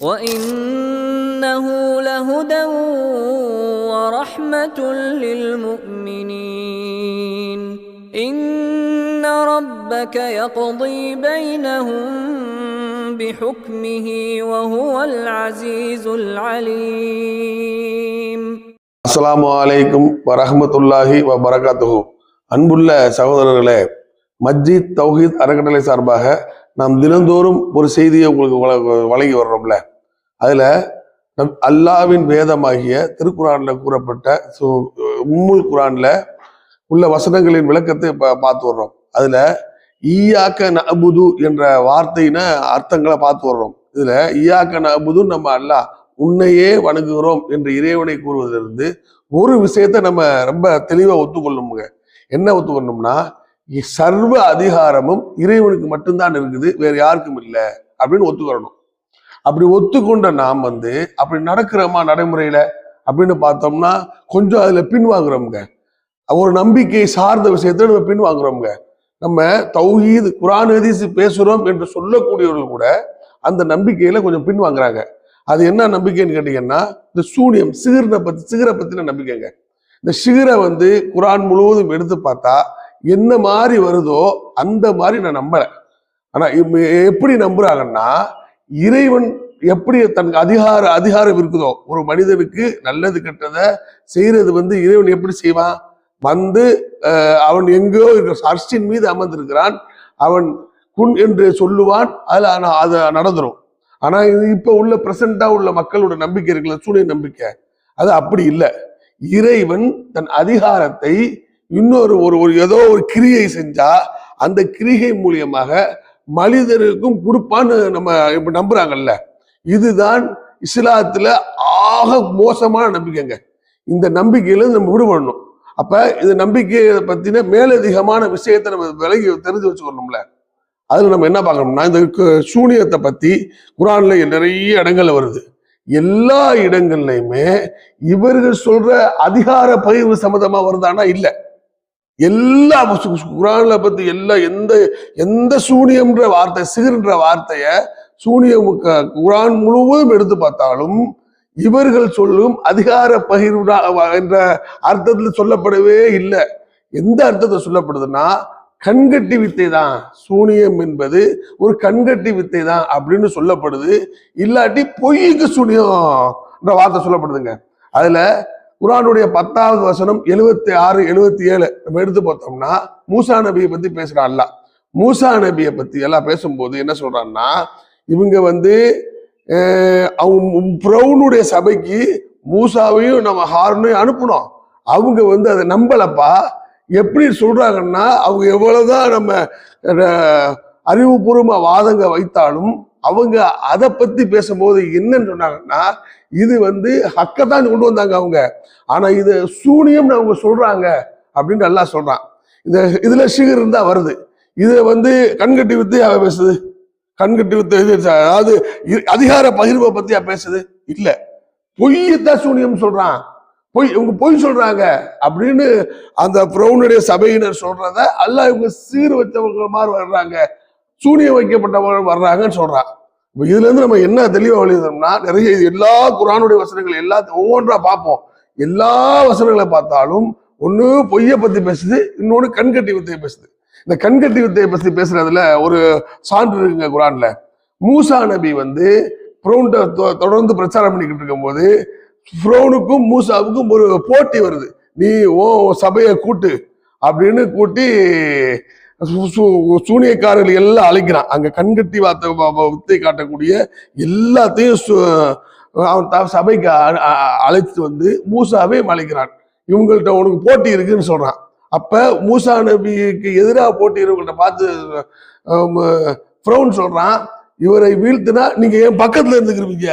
وانه لهدى ورحمه للمؤمنين ان ربك يقضي بينهم بحكمه وهو العزيز العليم அஸ்ஸலாமு அலைக்கும் வரஹ்மத்துல்லாஹி வ பரகாத்துஹு அன்புள்ள சகோதரர்களே மஸ்ஜித் தௌஹீத் அறக்கட்டளை சார்பாக நாம் தினந்தோறும் ஒரு செய்தியை உங்களுக்கு வழ- வழங்கி வர்றோம்ல அதில் நம் அல்லாவின் வேதமாகிய திருக்குறானில் கூறப்பட்ட சு- உம்முல் குரானில் உள்ள வசனங்களின் விளக்கத்தை இப்போ பார்த்து வர்றோம். அதில் ஈயாக்க நபுது என்ற வார்த்தையின அர்த்தங்களை பார்த்து வர்றோம். இதில் ஈயாக்க நபுது நம்ம அல்லாஹ் உன்னையே வணங்குகிறோம் என்று இறைவனை கூறுவதிலிருந்து ஒரு விஷயத்தை நம்ம ரொம்ப தெளிவாக ஒத்துக்கொள்ளணுங்க என்ன ஒத்துக்கொள்ளணும்னா இ- சர்வ அதிகாரமும் இறைவனுக்கு மட்டும்தான் இருக்குது வேற யாருக்கும் இல்லை அப்படின்னு ஒத்துக்கொள்ளணும். அப்படி ஒத்துக்கொண்ட நாம் வந்து அப்படி நடக்கிறோமா நடைமுறையில அப்படின்னு பார்த்தோம்னா கொஞ்சம் அதுல பின்வாங்குறோம்ங்க. ஒரு நம்பிக்கை சார்ந்த விஷயத்த நம்ம பின்வாங்குறோம்ங்க. நம்ம தௌஹீது குரான் ஹதீஸ் பேசுறோம் என்று சொல்லக்கூடியவர்கள் கூட அந்த நம்பிக்கையில கொஞ்சம் பின்வாங்குறாங்க. அது என்ன நம்பிக்கைன்னு கேட்டீங்கன்னா இந்த சூனியம் சிகிரனை பத்தி சிகரை பத்தின நம்பிக்கைங்க. இந்த சிகரை வந்து குரான் முழுவதும் எடுத்து பார்த்தா என்ன மாதிரி வருதோ அந்த மாதிரி நான் நம்புறேன் ஆனா எப்படி நம்புறாங்கன்னா இறைவன் எப்படி தனக்கு அதிகார அதிகாரம் இருக்குதோ ஒரு மனிதனுக்கு நல்லது கெட்டதை செய்யறது வந்து இறைவன் எப்படி செய்வான்? வந்து அவன் எங்கோ இருக்கிற அர்ஷின் மீது அமர்ந்திருக்கிறான். அவன் குன் என்று சொல்லுவான். அதில் ஆனால் அது நடந்துடும் ஆனால் இது இப்போ உள்ள பிரசண்டா உள்ள மக்களோட நம்பிக்கை இருக்குல்ல சூழ்நிலை நம்பிக்கை. அது அப்படி இல்லை. இறைவன் தன் அதிகாரத்தை இன்னொரு ஒரு ஒரு ஏதோ ஒரு கிரியை செஞ்சா அந்த கிரிகை மூலியமாக மனிதருக்கும் கொடுப்பான்னு நம்ம இப்ப நம்புறாங்கல்ல. இதுதான் இஸ்லாத்துல ஆக மோசமான நம்பிக்கைங்க. இந்த நம்பிக்கையில நம்ம விடுபடணும். அப்ப இந்த நம்பிக்கையை பத்தின மேலதிகமான விஷயத்தை நம்ம விலகி தெரிஞ்சு வச்சுக்கணும்ல. அதுல நம்ம என்ன பார்க்கணும்னா இந்த சூனியத்தை பத்தி குரான்ல நிறைய இடங்கள்ல வருது. எல்லா இடங்கள்லையுமே இவர்கள் சொல்ற அதிகார பகிர்வு சம்மந்தமா வருதானா இல்லை. எல்லா சு- சு- குரான்ல பத்தி எல்லா எந்த எந்த சூனியம்ன்ற வார்த்தை சிகிர்ன்ற வார்த்தைய சூனியம் க- குரான் முழுவதும் எடுத்து பார்த்தாலும் இவர்கள் சொல்லும் அதிகார பகிர்வு என்ற அர்த்தத்தில் சொல்லப்படவே இல்லை. எந்த அர்த்தத்தில் சொல்லப்படுதுன்னா கண்கட்டி வித்தை தான் சூனியம் என்பது ஒரு கண்கட்டி வித்தை தான் அப்படின்னு சொல்லப்படுது. இல்லாட்டி பொய்க்கு சூனியம்ன்ற வார்த்தை சொல்லப்படுதுங்க. அதுல குரானுடைய பத்தாவது வசனம் எழுபத்தி ஆறு எழுபத்தி ஏழு நம்ம எடுத்து பார்த்தோம்னா மூசா நபியை பத்தி பேசுறான் அல்ல. மூசா நபியை பத்தி எல்லாம் பேசும்போது என்ன சொல்றான்னா இவங்க வந்து அவங்க பிரவுனுடைய சபைக்கு மூசாவையும் நம்ம ஹாரனையும் அனுப்பணும் அவங்க வந்து அதை நம்பலப்பா. எப்படி சொல்றாங்கன்னா அவங்க எவ்வளவுதான் நம்ம அறிவுபூர்வமா வாதங்க வைத்தாலும் அவங்க அதை பத்தி பேசும்போது என்னன்னு சொன்னாங்கன்னா இது வந்து ஹக்கத்தான் கொண்டு வந்தாங்க அவங்க. ஆனா இது சூனியம்னு அவங்க சொல்றாங்க அப்படின்னு நல்லா சொல்றான். இந்த இதுல சிகர் இருந்தா வருது. இது வந்து கண்கட்டி வித்து அவ பேசுது? கண்கட்டி வித்து இது அதாவது அதிகார பகிர்வை பத்தி பேசுது? இல்ல. பொய்யத்தான் சூனியம் சொல்றான். பொய் இவங்க பொய் சொல்றாங்க அப்படின்னு அந்த பிரௌனுடைய சபையினர் சொல்றத அல்ல இவங்க சீர் வச்சவங்க மாதிரி வர்றாங்க. சூனியம் வைக்கப்பட்டவங்க வர்றாங்கன்னு சொல்றான். இப்ப இதுல இருந்து நம்ம என்ன தெளிவா எழுதணும்னா நிறைய எல்லா குரானுடைய வசனங்கள் எல்லாத்தையும் ஒவ்வொன்றா பார்ப்போம். எல்லா வசனங்களை பார்த்தாலும் ஒண்ணு பொய்யை பத்தி பேசுது இன்னொன்னு கண்கட்டி வித்தையை பேசுது. இந்த கண்கட்டி வித்தையை பத்தி பேசுறதுல ஒரு சான்று இருக்குங்க குரான்ல. மூசா நபி வந்து புரோன்ட்ட தொ- தொடர்ந்து பிரச்சாரம் பண்ணிக்கிட்டு இருக்கும்போது ஃப்ரௌனுக்கும் மூசாவுக்கும் ஒரு போட்டி வருது. நீ ஓ சபையை கூட்டு அப்படின்னு கூட்டி சூனியக்காரர்கள் எல்லாம் அழைக்கிறான். அங்க கண்கட்டி வார்த்தை வித்தை காட்டக்கூடிய எல்லாத்தையும் சு- அவன் த- சபைக்கு அழைத்து வந்து மூசாவே அழைக்கிறான். இவங்கள்ட்ட உனக்கு போட்டி இருக்குன்னு சொல்றான். அப்ப மூசா நபிக்கு எதிராக போட்டி இருக்கவங்கள்ட்ட பார்த்து ஃப்ரௌன் சொல்றான் இவரை வீழ்த்தினா நீங்க என் பக்கத்துல இருந்துக்கிறீங்க?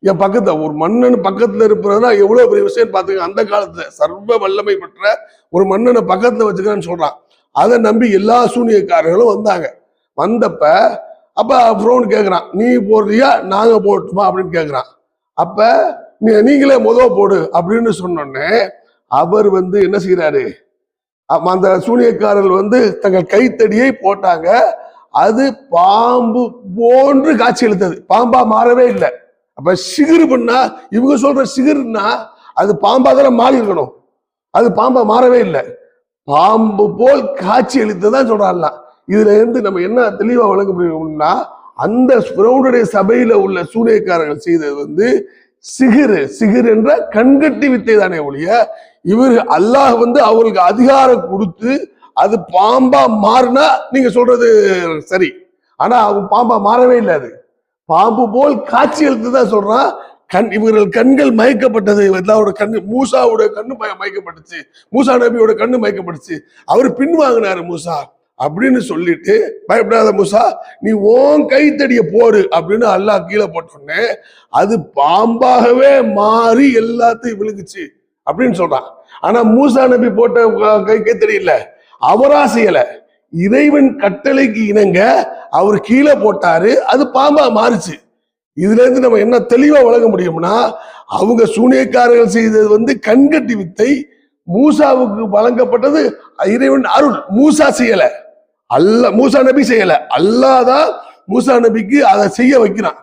என் பக்கத்துல ஒரு மன்னன் பக்கத்துல இருப்பதுனா எவ்வளவு பெரிய விஷயம் பாத்துங்க அந்த காலத்துல சர்வ வல்லமை பெற்ற ஒரு மன்னனை பக்கத்துல வச்சுக்கிறேன்னு சொல்றான். அதை நம்பி எல்லா சூனியக்காரர்களும் வந்தாங்க. வந்தப்ப அப்ப ஃப்ரோன் கேட்குறான் நீ போடுறியா? நாங்க போட்டுமா? அப்படின்னு கேட்குறான் அப்ப நீ- நீங்களே முத போடு அப்படின்னு சொன்னோடனே அவர் வந்து என்ன செய்யறாரு அந்த சூனியக்காரர்கள் வந்து தங்கள் கைத்தடியை போட்டாங்க. அது பாம்பு போன்று காட்சி அளித்தது. பாம்பா மாறவே இல்லை. அப்ப சிகிர் பண்ணா இவங்க சொல்ற சிகிருன்னா அது பாம்பா தானே மாறி இருக்கணும். அது பாம்பா மாறவே இல்லை. பாம்பு போல் காட்சி அளித்ததான் சொல்றாங்களாம் இதுல இருந்து நம்ம என்ன தெளிவா வழங்க முடியும்னா அந்த பிரௌனுடைய சபையில உள்ள சூனியக்காரர்கள் செய்தது வந்து சிகிர். சிகிர் என்ற கண்கட்டி வித்தை தானே ஒழிய இவர் அல்லாஹ் வந்து அவர்களுக்கு அதிகாரம் கொடுத்து அது பாம்பா மாறினா நீங்க சொல்றது சரி. ஆனா அவன் பாம்பா மாறவே இல்லை அது. பாம்பு போல் காட்சி அளித்து தான் சொல்றான். கண் இவர்கள் கண்கள் மயக்கப்பட்டது. எல்லாரோட கண்ணு மூசாவோட கண்ணு மய- மயக்கப்பட்டுச்சு. மூசா நபியோட கண்ணு மயக்கப்பட்டுச்சு. அவர் பின்வாங்கினாரு மூசா அப்படின்னு சொல்லிட்டு பயப்படாத மூசா நீ ஓன் கைத்தடிய போடு அப்படின்னு அல்லாஹ் கீழே போட்டோடனே அது பாம்பாகவே மாறி எல்லாத்தையும் விழுங்குச்சு அப்படின்னு சொல்றான். ஆனா மூசா நபி போட்ட கை கைத்தடி இல்ல. அவரா செய்யல. இறைவன் கட்டளைக்கு இணங்க அவர் கீழே போட்டாரு. அது பாம்பா மாறுச்சு. இதுல இருந்து நம்ம என்ன தெளிவா வழங்க முடியும்னா அவங்க சூனியக்காரர்கள் செய்தது வந்து கண்கட்டி வித்தை மூசாவுக்கு வழங்கப்பட்டது இறைவன் அருள். மூசா செய்யல. அல்ல மூசா நபி செய்யல. அல்லாதான் மூசா நபிக்கு அதை செய்ய வைக்கிறான்.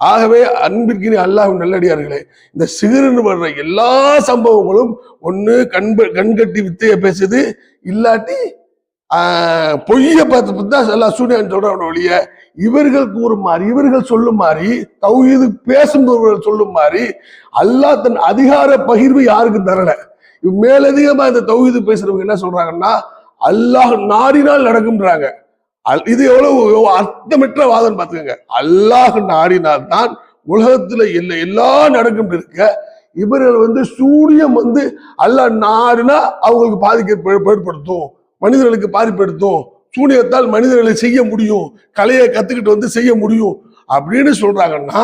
ஆகவே அன்பிற்கினி அல்லாஹ் நல்லடியார்களே இந்த சிறுன்னு வர்ற எல்லா சம்பவங்களும் ஒண்ணு கண்ப கண்கட்டி வித்தைய பேசுது. இல்லாட்டி ஆஹ், பொய்ய பார்த்து தான் எல்லாம் சூனியான்னு சொல்றவன ஒழிய இவர்கள் கூறுமாறு இவர்கள் சொல்லுமாறு தௌஹீது பேசுபவர்கள் சொல்லுமாறு அல்லாஹ் தன் அதிகார பகிர்வு யாருக்கும் தரல? மேலதிகமா இந்த தௌஹீது பேசுறவங்க என்ன சொல்றாங்கன்னா அல்லாஹ் நாடினால் நடக்கும்ன்றாங்க. அல்- இது எவ்வளவு அர்த்தமற்ற வாதம் பார்த்துக்கோங்க. அல்லாஹ் நாடினால் தான் உலகத்துல இல்லை எல்லாம் நடக்கும் இருக்க. இவர்கள் வந்து சூரியன் வந்து அல்லாஹ் நாடினா அவங்களுக்கு பாதிக்க ஏற்படுத்தும் மனிதர்களுக்கு பாதிப்படுத்தும் சூனியத்தால் மனிதர்களை செய்ய முடியும் கலையை கத்துக்கிட்டு வந்து செய்ய முடியும் அப்படின்னு சொல்றாங்கன்னா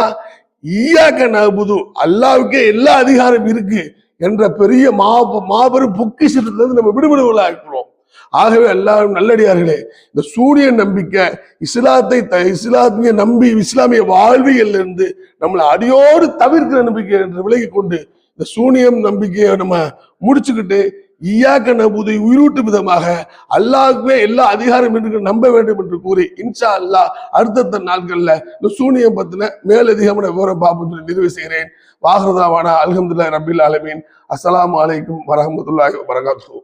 ஈயாக்க நபுது அல்லாவுக்கே எல்லா அதிகாரம் இருக்கு என்ற பெரிய மா மாபெரும் பொக்கிஷத்துல இருந்து நம்ம விடுபடுவதா இருக்கிறோம். ஆகவே எல்லாரும் நல்லடியார்களே இந்த சூரிய நம்பிக்கை இஸ்லாத்தை த- இஸ்லாமிய நம்பி இஸ்லாமிய வாழ்வியல் இருந்து நம்மளை அடியோடு தவிர்க்கிற நம்பிக்கை என்று விலகி கொண்டு இந்த சூனியம் நம்பிக்கையை நம்ம முடிச்சுக்கிட்டு ஈயாக்க நபுதை உயிரூட்டும் விதமாக அல்லாஹ்வே எல்லா அதிகாரம் என்று நம்ப வேண்டும் என்று கூறி இன்ஷா அல்லாஹ் அடுத்தடுத்த நாட்கள்ல இந்த சூனியம் பத்தின மேலதிகமான விவரம் பார்ப்போம் சொல்லி நிறைவு செய்கிறேன். வாகரதாவான அலமதுல்லா ரபில் அலமீன் அஸ்லாம் அலைக்கும் வரமத்துல்லாஹி வரகாத்து